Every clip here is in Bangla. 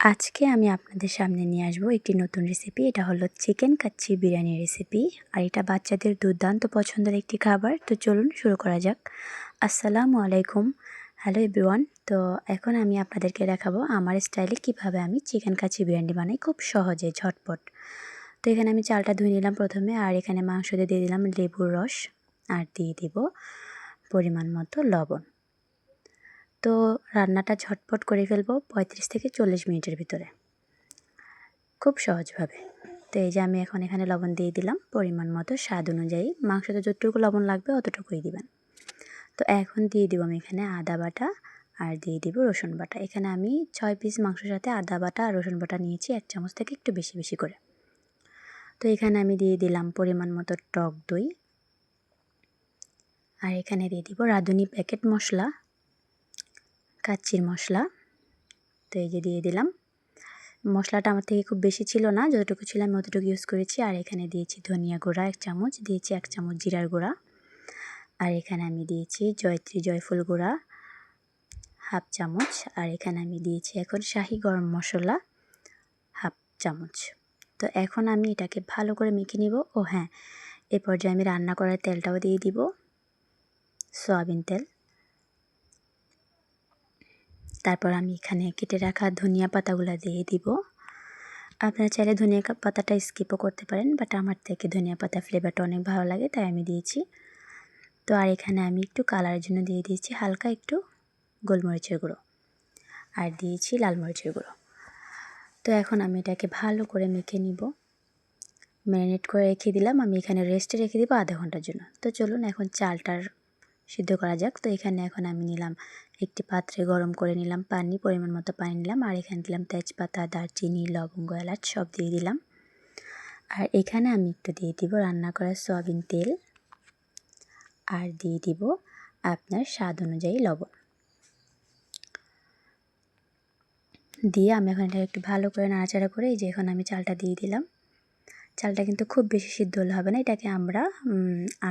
আজকে আমি আপনাদের সামনে নিয়ে আসব একটি নতুন রেসিপি এটা হলো চিকেন কাচ্চি বিরিয়ানি রেসিপি আর এটা বাচ্চাদের দুর্দান্ত পছন্দের একটি খাবার। তো চলুন শুরু করা যাক। আসসালামু আলাইকুম। হ্যালো এভরিওয়ান তো এখন আমি আপনাদেরকে দেখাবো আমার স্টাইলে কীভাবে আমি চিকেন কাচ্চি বিরিয়ানি বানাই খুব সহজে, ঝটপট। তো এখানে আমি চালটা ধুয়ে নিলাম প্রথমে, আর এখানে মাংস দিয়ে দিলাম লেবুর রস। আর দিয়ে দিব পরিমাণ মতো লবণ। তো রান্নাটা ঝটপট করে ফেলব পঁয়ত্রিশ থেকে চল্লিশ মিনিটের ভিতরে। খুব সহজভাবে। তো এই যে আমি এখন এখানে লবণ দিয়ে দিলাম। পরিমাণ মতো, স্বাদ অনুযায়ী। মাংসতে যতটুকু লবণ লাগবে অতটুকুই দিবেন। তো এখন দিয়ে দিব আমি এখানে আদা বাটা আর দিয়ে দিব রসুন বাটা। এখানে আমি ছয় পিস মাংসের সাথে আদা বাটা আর রসুন বাটা নিয়েছি এক চামচ থেকে একটু বেশি বেশি করে। তো এখানে আমি দিয়ে দিলাম পরিমাণ মতো টক দই। আর এখানে দিয়ে দিব রাঁধুনি প্যাকেট মশলা। কাচ্চির মশলা। তো এই যে দিয়ে দিলাম। মশলাটা আমার থেকে খুব বেশি ছিল না, যতটুকু ছিল আমি অতটুকু ইউজ করেছি। আর এখানে দিয়েছি ধনিয়া গুঁড়া এক চামচ, দিয়েছি এক চামচ জিরার গুঁড়া। আর এখানে আমি দিয়েছি জয়ত্রী জয়ফুল গুঁড়া হাফ চামচ। আর এখানে আমি দিয়েছি এখন শাহি গরম মশলা হাফ চামচ। তো এখন আমি এটাকে ভালো করে মেখে নিব। ও হ্যাঁ এ পর্যায়ে আমি রান্না করার তেলটাও দিয়ে দিব। সয়াবিন তেল। তারপর আমি এখানে কেটে রাখা ধনিয়া পাতাগুলো দিয়ে দিব। আপনারা চাইলে ধনিয়া পাতাটা স্কিপও করতে পারেন বাট আমার থেকে ধনিয়া পাতা ফ্লেভারটা অনেক ভালো লাগে, তাই আমি দিয়েছি। তো আর এখানে আমি একটু কালারের জন্য দিয়ে দিয়েছি হালকা একটু গোলমরিচের গুঁড়ো, আর দিয়েছি লাল মরিচের গুঁড়ো। তো এখন আমি এটাকে ভালো করে মেখে নিব। ম্যারিনেট করে রেখে দিলাম, আমি এখানে রেস্টে রেখে দিব আধা ঘণ্টার জন্য। তো চলুন এখন চালটার সিদ্ধ করা যাক। তো এখানে এখন আমি নিলাম একটি পাত্রে গরম করে নিলাম পানি, পরিমাণ মতো পানি নিলাম, আর এখানে দিলাম তেজপাতা, দারচিনি, লবঙ্গ, এলাচ, সব দিয়ে দিলাম। আর এখানে আমি একটু দিয়ে দিব রান্না করা সয়াবিন তেল, আর দিয়ে দিব আপনার স্বাদ অনুযায়ী লবণ। দিয়ে আমি এখন এটা একটু ভালো করে নাড়াচাড়া করে এই যে এখন আমি চালটা দিয়ে দিলাম। চালটা কিন্তু খুব বেশি সিদ্ধ হলে হবে না। এটাকে আমরা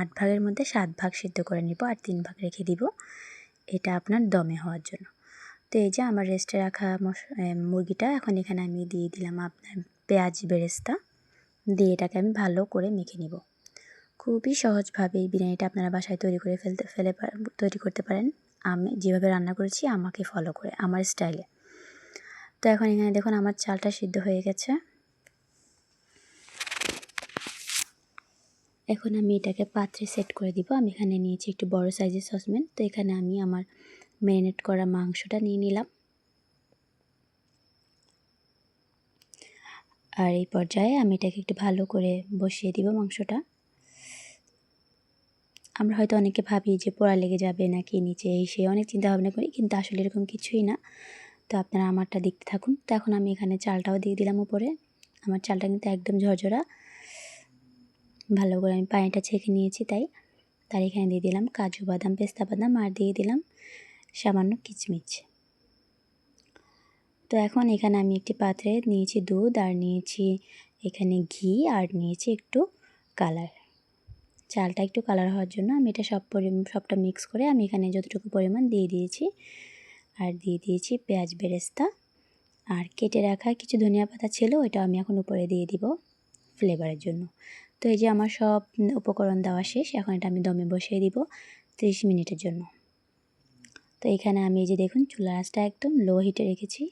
আট ভাগের মধ্যে সাত ভাগ সিদ্ধ করে নিব আর তিন ভাগ রেখে দিব এটা আপনার দমে হওয়ার জন্য। তো এই যে আমার রেস্টে রাখা মুরগিটা, এখন এখানে আমি দিয়ে দিলাম আপনার পেঁয়াজ বেরেস্তা। দিয়ে এটাকে আমি ভালো করে মেখে নিব। খুবই সহজভাবে এই বিরিয়ানিটা আপনারা বাসায় তৈরি করে ফেলতে, ফেলে তৈরি করতে পারেন। আমি যেভাবে রান্না করেছি আমাকে ফলো করে, আমার স্টাইলে তো এখন এখানে দেখুন আমার চালটা সিদ্ধ হয়ে গেছে। এখন আমি এটাকে পাত্রে সেট করে দিব। আমি এখানে নিয়েছি একটু বড় সাইজের সসম্যান তো এখানে আমি আমার ম্যারিনেট করা মাংসটা নিয়ে নিলাম। আর এই পর্যায়ে আমি এটাকে একটু ভালো করে বসিয়ে দিব মাংসটা। আমরা হয়তো অনেকে ভাবি যে পোড়া লেগে যাবে নাকি নিচে এই সে অনেক চিন্তা ভাবনা করি, কিন্তু আসলে এরকম কিছুই না। তো আপনারা আমারটা দেখতে থাকুন। তো এখন আমি এখানে চালটাও দিয়ে দিলাম উপরে। আমার চালটা কিন্তু একদম ঝরঝরা। ভালো করে আমি পানিটা ছেঁকে নিয়েছি তাই। তার এখানে দিয়ে দিলাম কাজু বাদাম, পেস্তা বাদাম আর দিয়ে দিলাম সামান্য কিচমিচ। তো এখন এখানে আমি একটি পাত্রে নিয়েছি দুধ আর নিয়েছি এখানে ঘি আর নিয়েছি একটু কালার। চালটা একটু কালার হওয়ার জন্য আমি এটা সব সবটা মিক্স করে আমি এখানে যতটুকু পরিমাণ দিয়ে দিয়েছি। আর দিয়ে দিয়েছি পেঁয়াজ বেরেস্তা। আর কেটে রাখা কিছু ধনিয়া পাতা ছিল ওইটা আমি এখন উপরে দিয়ে দিব। ফ্লেভারের জন্য। তো এই যে আমার সব উপকরণ দেওয়া শেষ, এখন এটা আমি দমে বসিয়ে দিব ত্রিশ মিনিটের জন্য। তো এখানে আমি এই যে দেখুন চুলা আঁচটা একদম লো হিটে রেখেছি।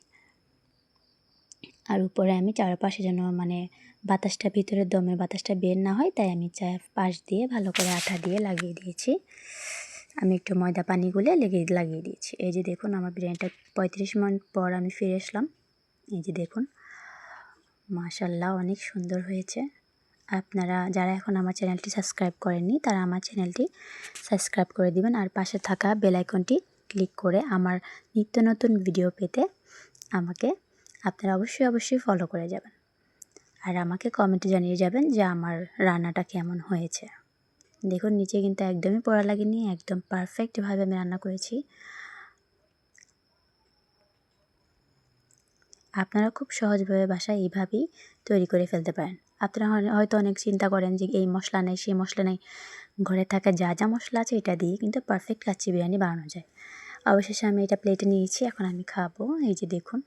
আর উপরে আমি চারপাশে যেন মানে বাতাসটা, ভিতরে দমের বাতাসটা বের না হয়, তাই আমি চা পাশ দিয়ে ভালো করে আঠা দিয়ে লাগিয়ে দিয়েছি। আমি একটু ময়দা পানি গুলে লেগে লাগিয়ে দিয়েছি। এই যে দেখুন, আমার বিরিয়ানিটা পঁয়ত্রিশ মিনিট পর আমি ফিরে আসলাম এই যে দেখুন মাশাল্লাহ অনেক সুন্দর হয়েছে। আপনারা যারা এখন আমার চ্যানেলটি সাবস্ক্রাইব করেননি, তারা আমার চ্যানেলটি সাবস্ক্রাইব করে দিবেন আর পাশে থাকা বেলাইকনটি ক্লিক করে আমার নিত্য নতুন ভিডিও পেতে আমাকে আপনারা অবশ্যই অবশ্যই ফলো করে যাবেন। আর আমাকে কমেন্টে জানিয়ে যাবেন যে আমার রান্নাটা কেমন হয়েছে। দেখুন, নিচে কিন্তু একদমই পড়া লাগেনি, একদম পারফেক্টভাবে আমি রান্না করেছি। আপনারা খুব সহজভাবে বাসায় এইভাবেই তৈরি করে ফেলতে পারেন। আপনারা হয়তো অনেক চিন্তা করেন যে এই মশলা নেই, সেই মশলা নেই। ঘরে থাকা যা যা মশলা আছে এটা দিয়ে কিন্তু পারফেক্ট কাচ্চি বিরিয়ানি বানানো যায়। অবশেষে আমি এটা প্লেটে নিয়েছি, এখন আমি খাব। এই যে দেখুন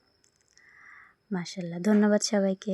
মাসাল্লাহ ধন্যবাদ সবাইকে।